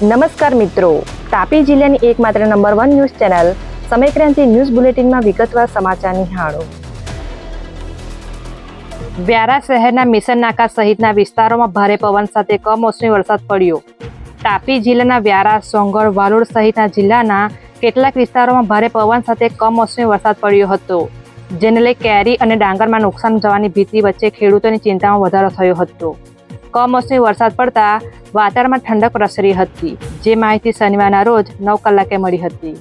નમસ્કાર મિત્રો. તાપી જિલ્લાની એકમાત્ર number one news channel Samaykranti news બુલેટિનમાં વિગતવાર સમાચાર નિહાળો. વ્યારા શહેરના મિશન નાકા સહિતના વિસ્તારોમાં ભારે પવન સાથે કમોસમી વરસાદ પડ્યો. તાપી જિલ્લાના વ્યારા સોંગળ વાલોડ સહિતના જિલ્લાના કેટલાક વિસ્તારોમાં ભારે પવન સાથે કમોસમી વરસાદ પડ્યો હતો, જેને લઈ કેરી અને ડાંગરમાં નુકસાન જવાની ભીતિ વચ્ચે ખેડૂતોની ચિંતામાં વધારો થયો હતો. કમોસમી વરસાદ પડતા વાતાવરણમાં ઠંડક પ્રસરી હતી, જે માહિતી શનિવારના રોજ નવ કલાકે મળી હતી.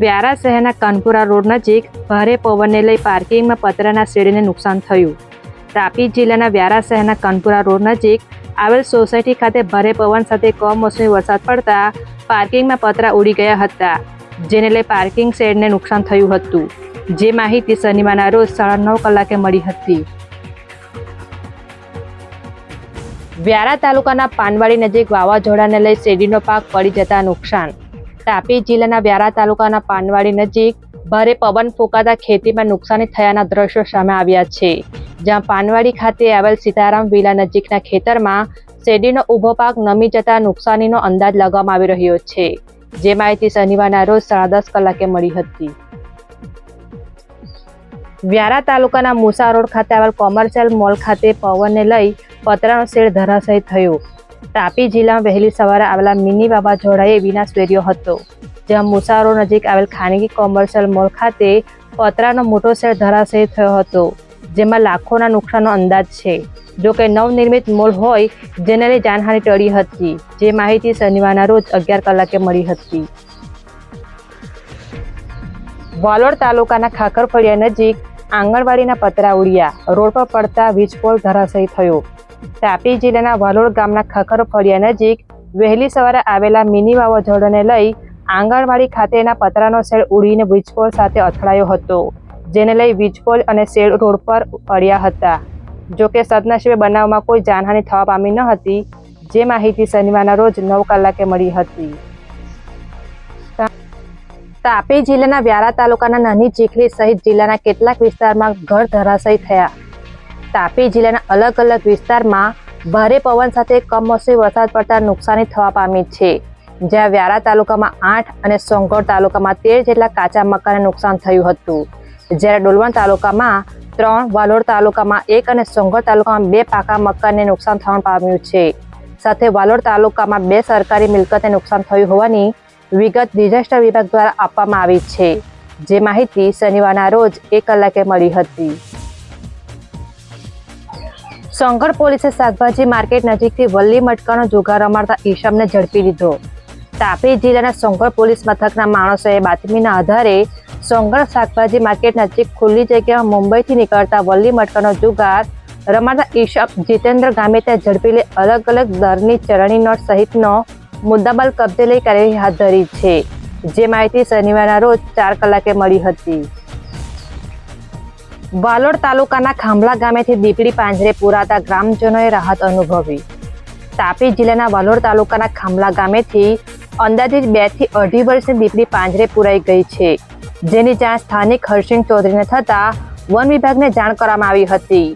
વ્યારા શહેરના કાનપુરા રોડ નજીક ભારે પવનને લઈ પાર્કિંગમાં પતરાના શેડને નુકસાન થયું. તાપી જિલ્લાના વ્યારા શહેરના કાનપુરા રોડ નજીક આવેલ સોસાયટી ખાતે ભારે પવન સાથે કમોસમી વરસાદ પડતા પાર્કિંગમાં પતરા ઉડી ગયા હતા, જેને લઈ પાર્કિંગ શેડને નુકસાન થયું હતું, જે માહિતી શનિવારના રોજ સાડા નવ કલાકે મળી હતી. વ્યારા તાલુકાના પાનવાડી નજીક વાવાઝોડાને લઈ શેરડીનો પાક પડી જતા નુકસાન. તાપી જિલ્લાના વ્યારા તાલુકાના પાનવાડી નજીક ભારે પવન ફૂંકાતા ખેતીમાં નુકસાની થયાના દ્રશ્યો સામે આવ્યા છે. જ્યાં પાનવાડી ખાતે આવેલ સીતારામ વિલા નજીકના ખેતરમાં શેરડીનો ઊભો પાક નમી જતા નુકસાનીનો અંદાજ લગાવવામાં આવી રહ્યો છે. જે માહિતી શનિવારના રોજ સાડા દસ કલાકે મળી હતી. વ્યારા તાલુકાના મુસા રોડ ખાતે આવેલ કોમર્શિયલ મોલ ખાતે પવનને લઈ પતરાનો શેડ ધરાશય થયો. તાપી જિલ્લામાં વહેલી સવારે આવેલા મિની વાવાઝોડાએ વિનાશ વેર્યો હતો. જ્યાં મુસા રોડ નજીક આવેલ ખાનગી કોમર્શિયલ મોલ ખાતે પતરાનો મોટો શેડ ધરાશય થયો હતો, જેમાં લાખોના નુકસાનનો અંદાજ છે. જો કે નવનિર્મિત મોલ હોય, જેને લઈ જાનહાનિ ટળી હતી, જે માહિતી શનિવારના રોજ અગિયાર કલાકે મળી હતી. વાલોડ તાલુકાના ખાખરફળિયા નજીક આંગણવાડીના પતરા ઉડ્યા રોડ પર પડતા વીજપોલ ધરાશયી થયો. તાપી જિલ્લાના વાલોડ ગામના ખખર ફળિયા નજીક વહેલી સવારે આવેલા મિની વાવાઝોડાને લઈ આંગણવાડી ખાતેના પતરાનો શેડ ઉડીને વીજપોલ સાથે અથડાયો હતો, જેને લઈ વીજપોલ અને શેડ રોડ પર પડ્યા હતા. જો કે સદનસીબે બનાવમાં કોઈ જાનહાનિ થવા પામી ન હતી, જે માહિતી શનિવારના રોજ નવ કલાકે મળી હતી. તાપી જિલ્લાના વ્યારા તાલુકાના નાની ચીખલી સહિત જિલ્લાના કેટલાક વિસ્તારમાં ઘર ધરાશયી થયા. તાપી જિલ્લાના અલગ અલગ વિસ્તારમાં ભારે પવન સાથે કમોસમી વરસાદ પડતા નુકસાની થવા પામી છે. જ્યાં વ્યારા તાલુકામાં આઠ અને સોંગોર તાલુકામાં તેર જેટલા કાચા મકાનને નુકસાન થયું હતું. જ્યારે ડોલવણ તાલુકામાં ત્રણ, વાલોડ તાલુકામાં એક અને સોંગોર તાલુકામાં બે પાકા મકાનને નુકસાન થવા પામ્યું છે. સાથે વાલોડ તાલુકામાં બે સરકારી મિલકતને નુકસાન થયું હોવાની વિગત ડિઝાસ્ટર વિભાગ દ્વારા આપવામાં આવી છે. જે માહિતી શનિવારના રોજ એક કલાકે મળી હતી. સોંગઢ પોલીસે શાકભાજી માર્કેટ નજીકથી વલ્લી મટકાનો જુગાર રમાડતા ઈશમને ઝડપી લીધો. તાપી જિલ્લાના સોંગઢ પોલીસ મથકના માણસોએ બાતમીના આધારે સોંગઢ શાકભાજી માર્કેટ નજીક ખુલ્લી જગ્યામાં મુંબઈથી નીકળતા વલ્લી મટકાનો જુગાર રમાડતા ઈશપ જીતેન્દ્ર ગામે ત્યાં ઝડપી લઈ અલગ અલગ દરની ચરણી નોટ સહિતનો મુદ્દામાલ કબજે લઈ કાર્યવાહી હાથ ધરી છે. જે માહિતી શનિવારના રોજ ચાર કલાકે મળી હતી. વાલોડ તાલુકાના ખાંભલા ગામેથી દીપડી પાંજરે પુરાતા ગ્રામજનોએ રાહત અનુભવી. તાપી જિલ્લાના વાલોડ તાલુકાના ખાંભલા ગામેથી અંદાજિત બેથી અઢી વર્ષની દીપડી પાંજરે પુરાઈ ગઈ છે. જેની જાણ સ્થાનિક હરસિંહ ચૌધરીને થતાં વન વિભાગને જાણ કરવામાં આવી હતી.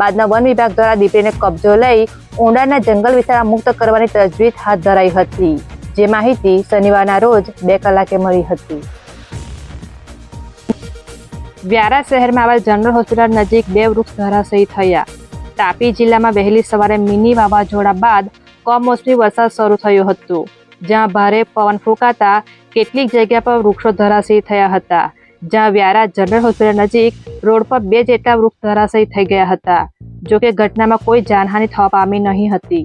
બાદના વન વિભાગ દ્વારા દીપડીને કબજો લઈ ઊંડાના જંગલ વિસ્તારમાં મુક્ત કરવાની તજવીજ હાથ ધરાઈ હતી. જે માહિતી શનિવારના રોજ બે કલાકે મળી હતી. વ્યારા શહેરમાં આવેલ જનરલ હોસ્પિટલ નજીક બે વૃક્ષ ધરાશયી થયા. તાપી જિલ્લામાં વહેલી સવારે મિની વાવાઝોડા બાદ કમોસમી વરસાદ શરૂ થયો હતો, જ્યાં ભારે પવન ફૂંકાતા કેટલીક જગ્યા પર વૃક્ષો ધરાશયી થયા હતા, જ્યાં વ્યારા જનરલ હોસ્પિટલ નજીક રોડ પર બે જેટલા વૃક્ષ ધરાશયી થઈ ગયા હતા. જો કે ઘટનામાં કોઈ જાનહાનિ થવા પામી નહીં હતી.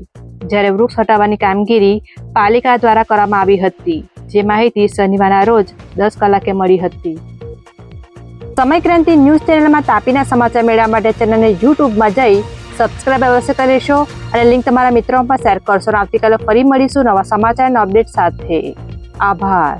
જ્યારે વૃક્ષ હટાવવાની કામગીરી પાલિકા દ્વારા કરવામાં આવી હતી, જે માહિતી શનિવારના રોજ દસ કલાકે મળી હતી. સમયક્રાંતિ ન્યૂઝ ચેનલમાં તાપીના સમાચાર મેળવવા માટે ચેનલને યુટ્યુબમાં જઈ સબસ્ક્રાઇબ અવશ્ય કરી લેશો અને લિંક તમારા મિત્રોમાં પણ શેર કરશો. આવતીકાલે ફરી મળીશું નવા સમાચારના અપડેટ સાથે. આભાર.